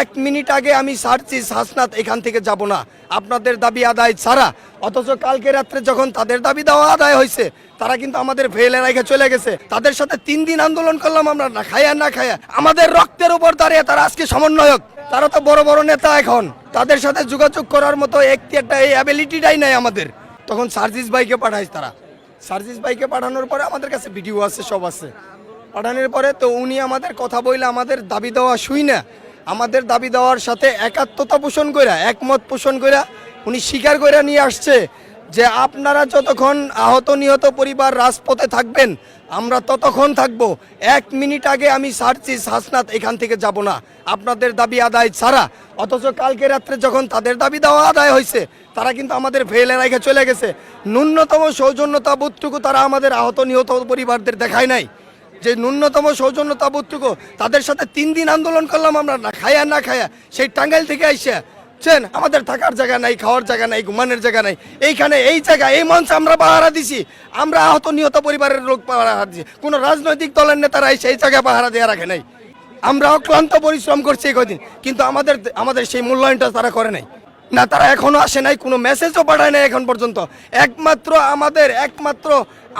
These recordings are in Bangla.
এক মিনিট আগে আমি সার্চিস হাসনাত এখান থেকে যাব না। আপনাদের দাবি আদায় ছাড়া। অথচ কালকে রাত্রে যখন তাদের দাবি দেওয়া আদায় হয়েছে, তারা কিন্তু আমাদের ফেলে রেখে চলে গেছে। তাদের সাথে তিন দিন আন্দোলন করলাম আমরা, না খায়া না খায়া। আমাদের রক্তের উপর দাঁড়িয়ে তারা আজকে সমন্বয়ক। তারা তো বড় বড় নেতা এখন। তাদের সাথে যোগাযোগ করার মতো একটি একটা এই অ্যাবিলিটিটাই নাই আমাদের। তখন সার্জিস ভাইকে পাঠাইছে তারা। সার্জিস ভাইকে পাঠানোর পরে আমাদের কাছে ভিডিও আছে, সব আছে। পাঠানোর পরে তো উনি আমাদের কথা বইলে আমাদের দাবি দেওয়া শুই না। আমাদের দাবি দেওয়ার সাথে একাত্মতা পোষণ কইরা, একমত পোষণ কইরা উনি স্বীকার করে নিয়ে আসছে যে আপনারা যতক্ষণ আহত নিহত পরিবার রাজপথে থাকবেন, আমরা ততক্ষণ থাকব। এক মিনিট আগে আমি সার্চিস হাসনাত এখান থেকে যাব না। আপনাদের দাবি আদায় ছাড়া। অথচ কালকে রাত্রে যখন তাদের দাবি দেওয়া আদায় হয়েছে তারা কিন্তু আমাদের ফেলে রেখে চলে গেছে। ন্যূনতম সৌজন্যতা বোধটুকু তারা আমাদের আহত নিহত পরিবারদের দেখায় নাই। যে ন্যূনতম সৌজন্যতা বোধটুকু তাদের সাথে তিন দিন আন্দোলন করলাম আমরা, না খায়া না খায়া। সেই টাঙ্গাইল থেকে আইসা, চেন, আমাদের থাকার জায়গা নাই, খাওয়ার জায়গা নাই, ঘুমানোর জায়গা নাই। এইখানে এই জায়গা, এই মঞ্চে আমরা পাহারা দিছি। আমরা আহত, নিহত পরিবারের লোক পাহারা দিছি। কোনো রাজনৈতিক দলের নেতারা এসে এই জায়গায় পাহারা দেওয়া রাখে নাই। আমরা অক্লান্ত পরিশ্রম করছি এই কদিন, কিন্তু আমাদের আমাদের সেই মূল্যায়নটা তারা করে নাই। না, তারা এখনও আসে নাই, কোনো মেসেজও পাঠায় নাই এখন পর্যন্ত। একমাত্র আমাদের একমাত্র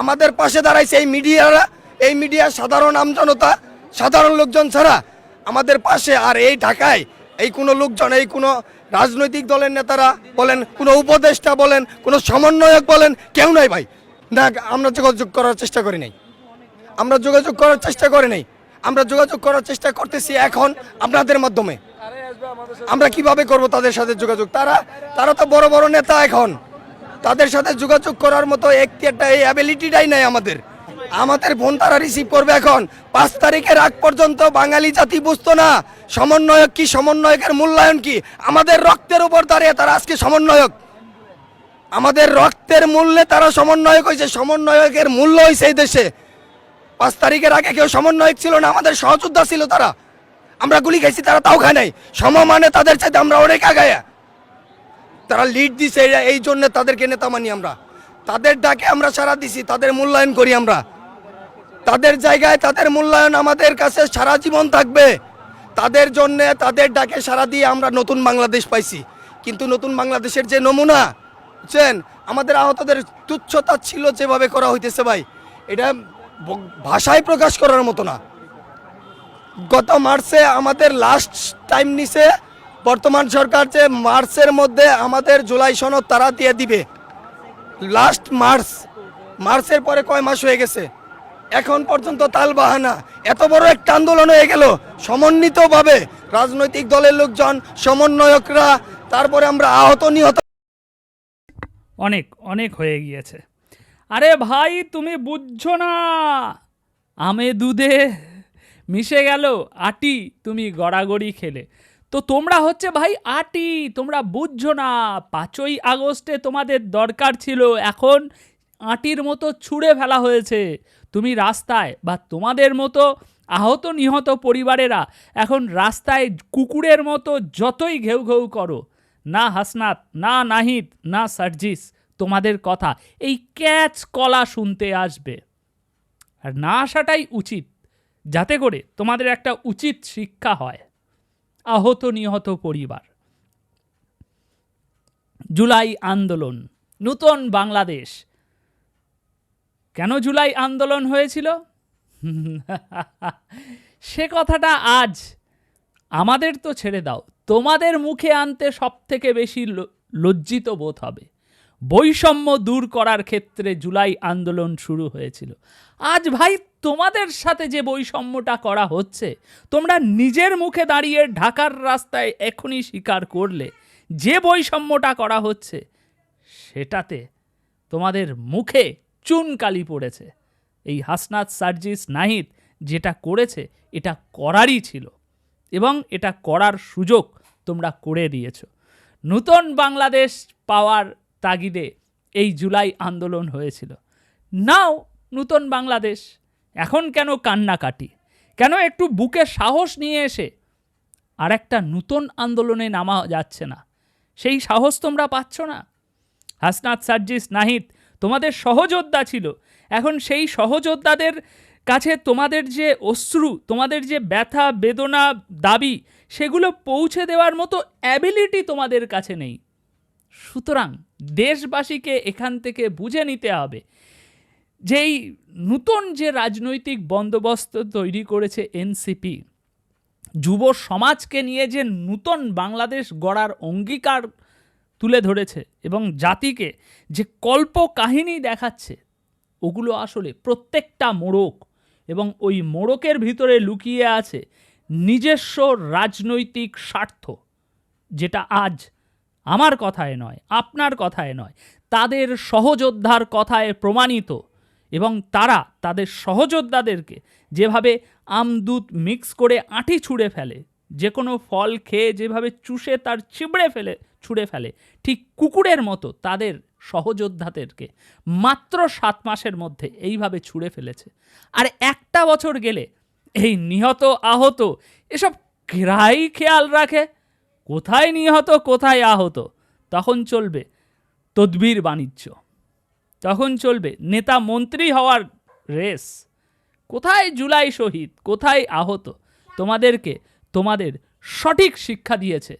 আমাদের পাশে দাঁড়াইছে এই মিডিয়ারা এই মিডিয়া সাধারণ আমজনতা সাধারণ লোকজন ছাড়া আমাদের পাশে আর এই ঢাকায় এই কোনো লোকজন, এই কোনো রাজনৈতিক দলের নেতারা বলেন, কোনো উপদেষ্টা বলেন, কোনো সমন্বয়ক বলেন, কেউ নাই ভাই। না, আমরা যোগাযোগ করার চেষ্টা করি নাই। আমরা যোগাযোগ করার চেষ্টা করি নাই। আমরা যোগাযোগ করার চেষ্টা করতেছি এখন আপনাদের মাধ্যমে। আমরা কীভাবে করব তাদের সাথে যোগাযোগ? তারা তারা তো বড় বড় নেতা এখন। তাদের সাথে যোগাযোগ করার মতো একটি একটা এই অ্যাবিলিটিটাই নাই আমাদের। আমাদের ফোন তারা রিসিভ করবে এখন। পাঁচ তারিখের আগ পর্যন্ত বাঙালি জাতি বুঝতো না, সমন্বয়ক কি, সমন্বয়কের মূল্যায়ন কি? আমাদের রক্তের উপর দাঁড়িয়ে তারা আজকে সমন্বয়ক। আমাদের রক্তের মূল্যে তারা সমন্বয়ক হয়েছে, সমন্বয়কের মূল্য হয়েছে এই দেশে। পাঁচ তারিখের আগে কেউ সমন্বয়ক ছিল না, আমাদের সহযোদ্ধা ছিল তারা। আমরা গুলি খাইছি, তারা তাও খায় নাই। সমমানে তাদের চাইতে আমরা অনেক আগায়া। তারা লিড দিছে, এই জন্য তাদেরকে নেতা মানি আমরা। তাদের ডাকে আমরা সারা দিছি, তাদের মূল্যায়ন করি আমরা। তাদের জায়গায় তাদের মূল্যায়ন আমাদের কাছে সারা জীবন থাকবে। তাদের জন্য, তাদের ডাকে সারা দিয়ে আমরা নতুন বাংলাদেশ পাইছি। কিন্তু নতুন বাংলাদেশের যে নমুনা, বুঝছেন? আমাদের আহতদের তুচ্ছতা ছিল যেভাবে করা হইতেছে ভাই। এটা ভাষায় প্রকাশ করার মতো না। গত মার্চে আমাদের লাস্ট টাইম নিছে, বর্তমান সরকার যে মার্চের মধ্যে আমাদের জুলাই সনদ তারা দিয়ে দিবে। লাস্ট মার্চ, মার্চের পরে কয় মাস হয়ে গেছে? এখন পর্যন্ত তাল বাহানা এত বড় একটা আন্দোলন হয়ে গেল। সমন্বিতভাবে রাজনৈতিক দলের লোকজন, সমন্বয়করা, তারপরে আমরা আহত, নিহত। অনেক অনেক হয়ে গিয়েছে। আরে ভাই, তুমি বুঝছ না? আমে দুধে মিশে গেল, আটি তুমি গড়াগড়ি খেলে। তো তোমরা হচ্ছে ভাই আটি, তোমরা বুঝছ না, পাঁচই আগস্টে তোমাদের দরকার ছিল, এখন আটির মতো ছুঁড়ে ফেলা হয়েছে। তুমি রাস্তায় বা তোমাদের মতো আহত নিহত পরিবারেরা এখন রাস্তায় কুকুরের মতো যতই ঘেউ ঘেউ করো, না হাসনাত, না নাহিদ, না সার্জিস, তোমাদের কথা এই ক্যাচ কলা শুনতে আসবে। আর না আসাটাই উচিত, যাতে করে তোমাদের একটা উচিত শিক্ষা হয়, আহত নিহত পরিবার। জুলাই আন্দোলন, নূতন বাংলাদেশ কেন জুলাই আন্দোলন হয়েছিল? সে কথাটা আজ আমাদের তো ছেড়ে দাও। তোমাদের মুখে আনতে সব থেকে বেশি লজ্জিত বোধ হবে। বৈষম্য দূর করার ক্ষেত্রে জুলাই আন্দোলন শুরু হয়েছিল। আজ ভাই, তোমাদের সাথে যে বৈষম্যটা করা হচ্ছে, তোমরা নিজের মুখে দাঁড়িয়ে ঢাকার রাস্তায় এখনই স্বীকার করলে যে বৈষম্যটা করা হচ্ছে, সেটাতে তোমাদের মুখে চুনকালি পড়েছে। এই হাসনাত সার্জিস নাহিদ যেটা করেছে, এটা করারই ছিল এবং এটা করার সুযোগ তোমরা করে দিয়েছ। নূতন বাংলাদেশ পাওয়ার তাগিদে এই জুলাই আন্দোলন হয়েছিল। নাও নূতন বাংলাদেশ, এখন কেন কান্নাকাটি? কেন একটু বুকে সাহস নিয়ে এসে আর একটা নূতন আন্দোলনে নামা যাচ্ছে না? সেই সাহস তোমরা পাচ্ছ না? হাসনাত সার্জিস নাহিদ তোমাদের সহযোদ্ধা ছিল। এখন সেই সহযোদ্ধাদের কাছে তোমাদের যে অশ্রু, তোমাদের যে ব্যথা, বেদনা, দাবি, সেগুলো পৌঁছে দেওয়ার মতো অ্যাবিলিটি তোমাদের কাছে নেই। সুতরাং দেশবাসীকে এখান থেকে বুঝে নিতে হবে যেই নূতন যে রাজনৈতিক বন্দোবস্ত তৈরি করেছে এনসিপি যুব সমাজকে নিয়ে যে নূতন বাংলাদেশ গড়ার অঙ্গীকার তুলে ধরেছে এবং জাতিকে যে কল্প কাহিনী দেখাচ্ছে, ওগুলো আসলে প্রত্যেকটা মোড়ক এবং ওই মোড়কের ভিতরে লুকিয়ে আছে নিজস্ব রাজনৈতিক স্বার্থ, যেটা আজ আমার কথায় নয়, আপনার কথায় নয়, তাদের সহযোদ্ধার কথায় প্রমাণিত এবং তারা তাদের সহযোদ্ধাদেরকে যেভাবে আমদুধ মিক্স করে আঁটি ছুঁড়ে ফেলে যে কোনো ফল খেয়ে যেভাবে চুষে তার চিবড়ে ফেলে, ছুঁড়ে ফেলে, ঠিক কুকুরের মতো তাদের সহযোদ্ধাদেরকে মাত্র সাত মাসের মধ্যে এইভাবে ছুঁড়ে ফেলেছে। আর একটা বছর গেলে এই নিহত, আহত, এসব কেরাই খেয়াল রাখে? কোথায় নিহত, কোথায় আহত? তখন চলবে তদবির বাণিজ্য। তখন চলবে নেতা মন্ত্রী হওয়ার রেস। কোথায় জুলাই শহীদ, কোথায় আহত? তোমাদেরকে তোমাদের সঠিক শিক্ষা দিয়েছে।